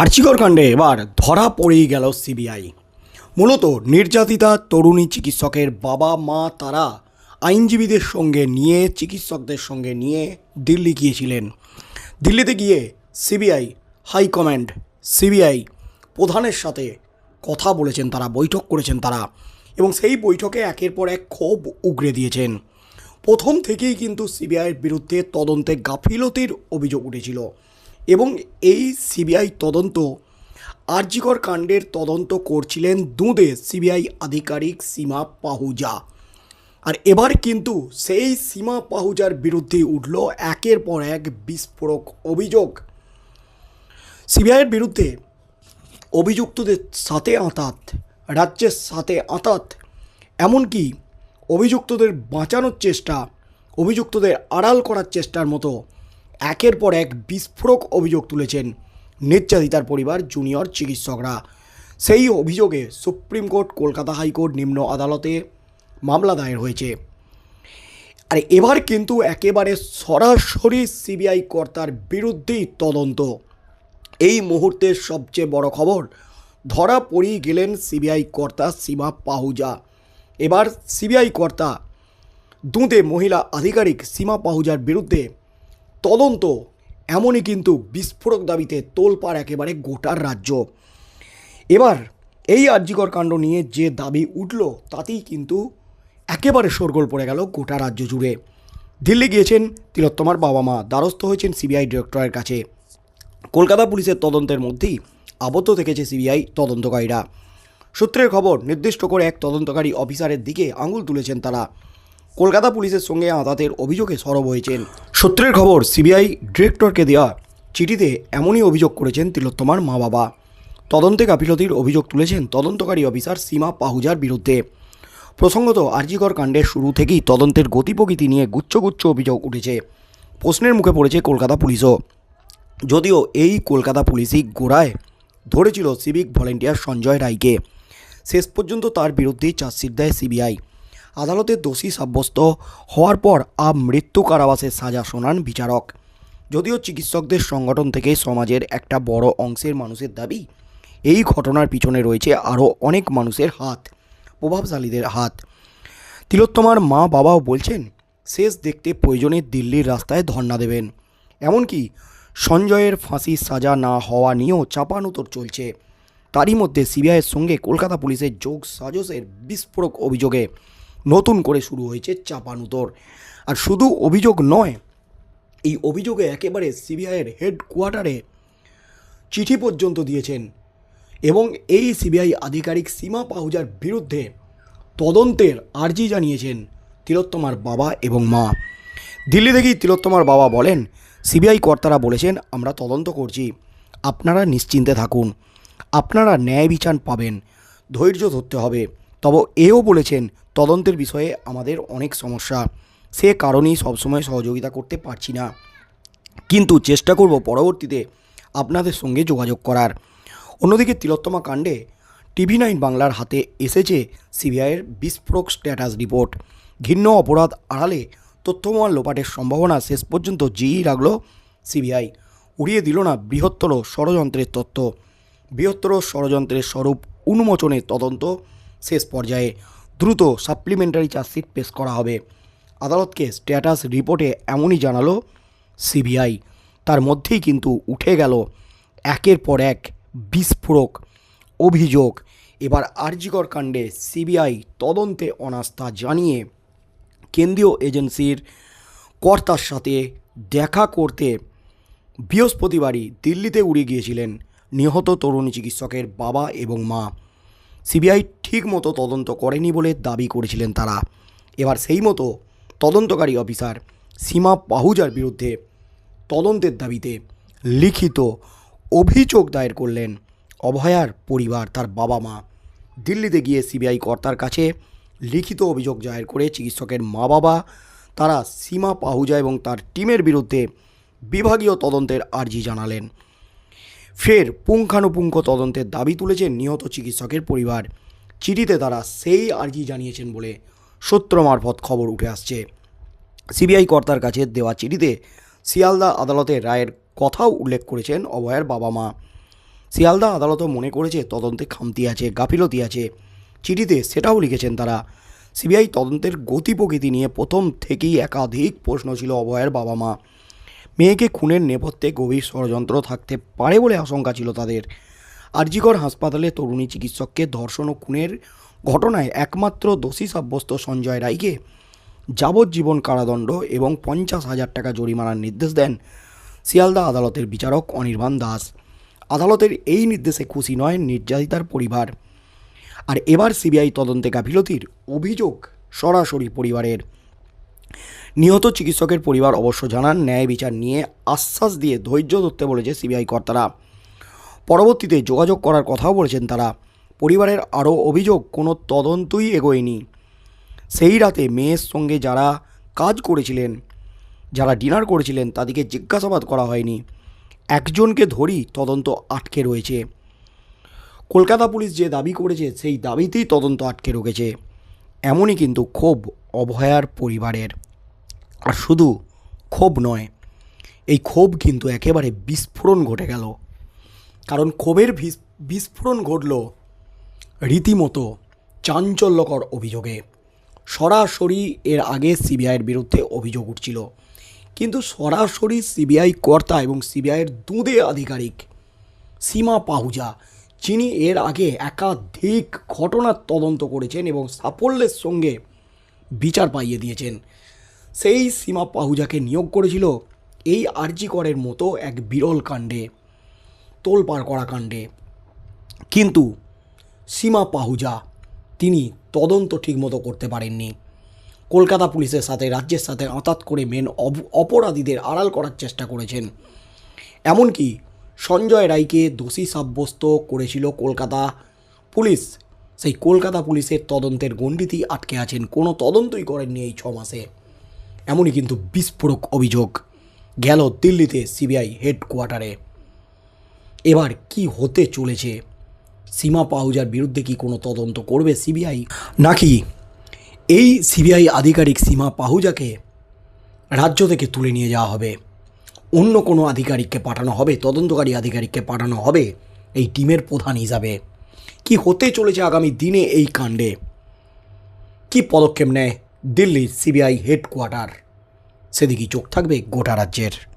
আর্চিকর কাণ্ডে এবার ধরা পড়েই গেল সিবিআই। মূলত নির্যাতিতা তরুণী চিকিৎসকের বাবা, মা তারা আইনজীবীদের সঙ্গে নিয়ে, চিকিৎসকদের সঙ্গে নিয়ে দিল্লি গিয়েছিলেন। দিল্লিতে গিয়ে সিবিআই হাইকমান্ড সিবিআই প্রধানের সাথে কথা বলেছেন তারা, বৈঠক করেছেন তারা এবং সেই বৈঠকে একের পর এক ক্ষোভ উগরে দিয়েছেন। প্রথম থেকেই কিন্তু সিবিআইয়ের বিরুদ্ধে তদন্তে গাফিলতির অভিযোগ উঠেছিল। এবং এই সিবিআই তদন্ত, আরজিকর কাণ্ডের তদন্ত করছিলেন দুঁদে সিবিআই আধিকারিক সীমা পাহুজা। আর এবার কিন্তু সেই সীমা পাহুজার বিরুদ্ধে উঠল একের পর এক বিস্ফোরক অভিযোগ। সিবিআইয়ের বিরুদ্ধে অভিযুক্তদের সাথে আঁতাত, রাজ্যের সাথে আঁতাত, এমনকি অভিযুক্তদের বাঁচানোর চেষ্টা, অভিযুক্তদের আড়াল করার চেষ্টার মতো একের পর এক বিস্ফোরক অভিযোগ তুলেছেন নির্যাতিতার পরিবার জুনিয়র চিকিৎসকরা। সেই অভিযোগে সুপ্রিম কোর্ট, কলকাতা হাইকোর্ট নিম্ন আদালতে মামলা দায়ের হয়েছে। আর এবার কিন্তু একেবারে সরাসরি সিবিআই কর্তার বিরুদ্ধেই তদন্ত। এই মুহূর্তের সবচেয়ে বড় খবর, ধরা পড়িয়ে গেলেন সিবিআই কর্তা সীমা পাহুজা। এবার সিবিআই কর্তা, দুঁদে মহিলা আধিকারিক সীমা পাহুজার বিরুদ্ধে তদন্ত, এমনই কিন্তু বিস্ফোরক দাবিতে তোলপাড় একেবারে গোটার রাজ্য। এবার এই আর্যিকর কাণ্ড নিয়ে যে দাবি উঠল, তাতেই কিন্তু একেবারে শোরগোল পড়ে গেল গোটা রাজ্য জুড়ে। দিল্লি গিয়েছেন তিলোত্তমার বাবা মা দ্বারস্থ হয়েছেন সিবিআই ডিরেক্টরের কাছে। কলকাতা পুলিশের তদন্তের মধ্যেই আবদ্ধ থেকেছে সিবিআই তদন্তকারীরা। সূত্রের খবর, নির্দিষ্ট করে এক তদন্তকারী অফিসারের দিকে আঙুল তুলেছেন তারা। কলকাতা পুলিশের সঙ্গে আদাতের অভিযোগে সরব হয়েছেন। সূত্রের খবর, সিবিআই ডিরেক্টরকে দেওয়া চিঠিতে এমনই অভিযোগ করেছেন তিলোত্তমার মা বাবা তদন্তে গাফিলতির অভিযোগ তুলেছেন তদন্তকারী অফিসার সীমা পাহুজার বিরুদ্ধে। প্রসঙ্গত, আরজিকর কাণ্ডের শুরু থেকেই তদন্তের গতিপ্রকৃতি নিয়ে গুচ্ছগুচ্ছ অভিযোগ উঠেছে। প্রশ্নের মুখে পড়েছে কলকাতা পুলিশও। যদিও এই কলকাতা পুলিশই গোড়ায় ধরেছিল সিভিক ভলেন্টিয়ার সঞ্জয় রায়কে। শেষ পর্যন্ত তার বিরুদ্ধেই চার্জশিট দেয় সিবিআই। আদালতে দোষী সাব্যস্ত হওয়ার পর আব মৃত্যু কারাবাসের সাজা শোনান বিচারক। যদিও চিকিৎসকদের সংগঠন থেকে সমাজের একটা বড় অংশের মানুষের দাবি, এই ঘটনার পিছনে রয়েছে আরও অনেক মানুষের হাত, প্রভাবশালীদের হাত। তিলোত্তমার মা বাবাও বলছেন, শেষ দেখতে প্রয়োজনে দিল্লির রাস্তায় ধর্ণা দেবেন। এমনকি সঞ্জয়ের ফাঁসির সাজা না হওয়া নিয়েও চাপানুতর চলছে। তারই মধ্যে সিবিআইয়ের সঙ্গে কলকাতা পুলিশের যোগ সাজসের বিস্ফোরক অভিযোগে নতুন করে শুরু হয়েছে চাপানুতর আর শুধু অভিযোগ নয়, এই অভিযোগে একেবারে সিবিআইয়ের হেডকোয়ার্টারে চিঠি পর্যন্ত দিয়েছেন এবং এই সিবিআই আধিকারিক সীমা পাহুজার বিরুদ্ধে তদন্তের আর্জি জানিয়েছেন তিলোত্তমার বাবা এবং মা। দিল্লি থেকেই তিলোত্তমার বাবা বলেন, সিবিআই কর্তারা বলেছেন, আমরা তদন্ত করছি। আপনারা নিশ্চিন্তে থাকুন। আপনারা ন্যায় বিচার পাবেন। ধৈর্য ধরতে হবে। তবে এও বলেছেন তদন্তের বিষয়ে আমাদের অনেক সমস্যা। সে কারণেই সবসময় সহযোগিতা করতে পারছি না। কিন্তু চেষ্টা করব পরবর্তীতে আপনাদের সঙ্গে যোগাযোগ করার। অন্যদিকে তিলোত্তমা কাণ্ডে টিভি নাইন বাংলার হাতে এসেছে সিবিআইয়ের বিস্ফোরক স্ট্যাটাস রিপোর্ট। ঘিন্ন অপরাধ আড়ালে তথ্যময় লোপাটের সম্ভাবনা শেষ পর্যন্ত জিই রাখল সিবিআই। উড়িয়ে দিল না বৃহত্তর ষড়যন্ত্রের তথ্য। বৃহত্তর ষড়যন্ত্রের স্বরূপ উন্মোচনের তদন্ত শেষ পর্যায়ে দ্রুত সাপ্লিমেন্টারি চার্জশিট পেশ করা হবে। আদালতকে স্ট্যাটাস রিপোর্টে এমনই জানালো সিবিআই তার মধ্যেই কিন্তু উঠে গেল একের পর এক বিস্ফোরক অভিযোগ। এবার আরজিকর কাণ্ডে সিবিআই তদন্তে অনাস্থা জানিয়ে কেন্দ্রীয় এজেন্সির কর্তার সাথে দেখা করতে বৃহস্পতিবারই দিল্লিতে উড়ে গিয়েছিলেন নিহত তরুণী চিকিৎসকের বাবা এবং মা। সিবিআই ঠিক মতো তদন্ত করেনি বলে দাবি করেছিলেন তারা। এবার সেই মতো তদন্তকারী অফিসার সীমা পাহুজার বিরুদ্ধে তদন্তের দাবিতে লিখিত অভিযোগ দায়ের করলেন অভয়ার পরিবার, তার বাবা মা দিল্লিতে গিয়ে সিবিআই কর্তার কাছে লিখিত অভিযোগ দায়ের করে চিকিৎসকের মা বাবা তারা সীমা পাহুজা এবং তার টিমের বিরুদ্ধে বিভাগীয় তদন্তের আর্জি জানালেন। ফের পুঙ্খানুপুঙ্খ তদন্তের দাবি তুলেছেন নিহত চিকিৎসকের পরিবার। চিঠিতে তারা সেই আর্জি জানিয়েছেন বলে সূত্র মারফত খবর উঠে আসছে। সিবিআই কর্তার কাছে দেওয়া চিঠিতে শিয়ালদা আদালতের রায়ের কথাও উল্লেখ করেছেন অভয়ের বাবা মা। শিয়ালদা আদালতও মনে করেছে তদন্তে খামতি আছে, গাফিলতি আছে। চিঠিতে সেটাও লিখেছেন তারা। সিবিআই তদন্তের গতি প্রকৃতি নিয়ে প্রথম থেকেই একাধিক প্রশ্ন ছিল অভয়ের বাবা মা। মেয়েকে খুনের নেপথ্যে গভীর ষড়যন্ত্র থাকতে পারে বলে আশঙ্কা ছিল তাদের। আরজিকর হাসপাতালে তরুণী চিকিৎসককে ধর্ষণ ও খুনের ঘটনায় একমাত্র দোষী সাব্যস্ত সঞ্জয় রায়কে যাবজ্জীবন কারাদণ্ড এবং পঞ্চাশ হাজার টাকা জরিমানার নির্দেশ দেন শিয়ালদা আদালতের বিচারক অনির্বাণ দাস। আদালতের এই নির্দেশে খুশি নয় নির্যাতিতার পরিবার। আর এবার সিবিআই তদন্তে গাফিলতির অভিযোগ সরাসরি পরিবারের। নিহত চিকিৎসকের পরিবার অবশ্য জানান, ন্যায় বিচার নিয়ে আশ্বাস দিয়ে ধৈর্য ধরতে বলেছে সিবিআই কর্তারা। পরবর্তীতে যোগাযোগ করার কথাও বলেছেন তারা। পরিবারের আরও অভিযোগ, কোনো তদন্তই এগোয়নি। সেই রাতে মেয়ের সঙ্গে যারা কাজ করেছিলেন, যারা ডিনার করেছিলেন, তাদেরকে জিজ্ঞাসাবাদ করা হয়নি। একজনকে ধরি তদন্ত আটকে রয়েছে। কলকাতা পুলিশ যে দাবি করেছে, সেই দাবিতেই তদন্ত আটকে রেখেছে এমনই কিন্তু ক্ষোভ অভয়ার পরিবারের। আর শুধু ক্ষোভ নয়, এই ক্ষোভ কিন্তু একেবারে বিস্ফোরণ ঘটে গেল। কারণ ক্ষোভের বিস্ফোরণ ঘটল রীতিমতো চাঞ্চল্যকর অভিযোগে। সরাসরি এর আগে সিবিআইয়ের বিরুদ্ধে অভিযোগ উঠছিল। কিন্তু সরাসরি সিবিআই কর্তা এবং সিবিআইয়ের দুঁদে আধিকারিক সীমা পাহুজা, যিনি এর আগে একাধিক ঘটনার তদন্ত করেছেন এবং সাফল্যের সঙ্গে বিচার পাইয়ে দিয়েছেন সেই সীমা পাহুজাকে নিয়োগ করেছিল এই আরজি করের মতো এক বিরল কাণ্ডে, তোলপাড় করা কাণ্ডে। কিন্তু সীমা পাহুজা, তিনি তদন্ত ঠিকমতো করতে পারেননি। কলকাতা পুলিশের সাথে রাজ্যের সাথে আঁতাত করে মেন অপরাধীদের আড়াল করার চেষ্টা করেছেন। এমনকি সঞ্জয় রায়কে দোষী সাব্যস্ত করেছিল কলকাতা পুলিশ। সেই কলকাতা পুলিশের তদন্তের গণ্ডিতেই আটকে আছেন, কোনো তদন্তই করেননি এই ছ মাসে। এমনই কিন্তু বিস্ফোরক অভিযোগ। গেল দিল্লিতে সিবিআই হেডকোয়ার্টারে। এবার কি হতে চলেছে? সীমা পাহুজার বিরুদ্ধে কি কোনো তদন্ত করবে সিবিআই? নাকি এই সিবিআই আধিকারিক সীমা পাহুজাকে রাজ্য থেকে তুলে নিয়ে যাওয়া হবে? অন্য কোনো আধিকারিককে পাঠানো হবে? তদন্তকারী আধিকারিককে পাঠানো হবে এই টিমের প্রধান হিসাবে? কি হতে চলেছে আগামী দিনে এই কাণ্ডে? কি পদক্ষেপ নেয় দিল্লির সিবিআই হেডকোয়ার্টার। সেদিকেই চোখ থাকবে গোটা রাজ্যের।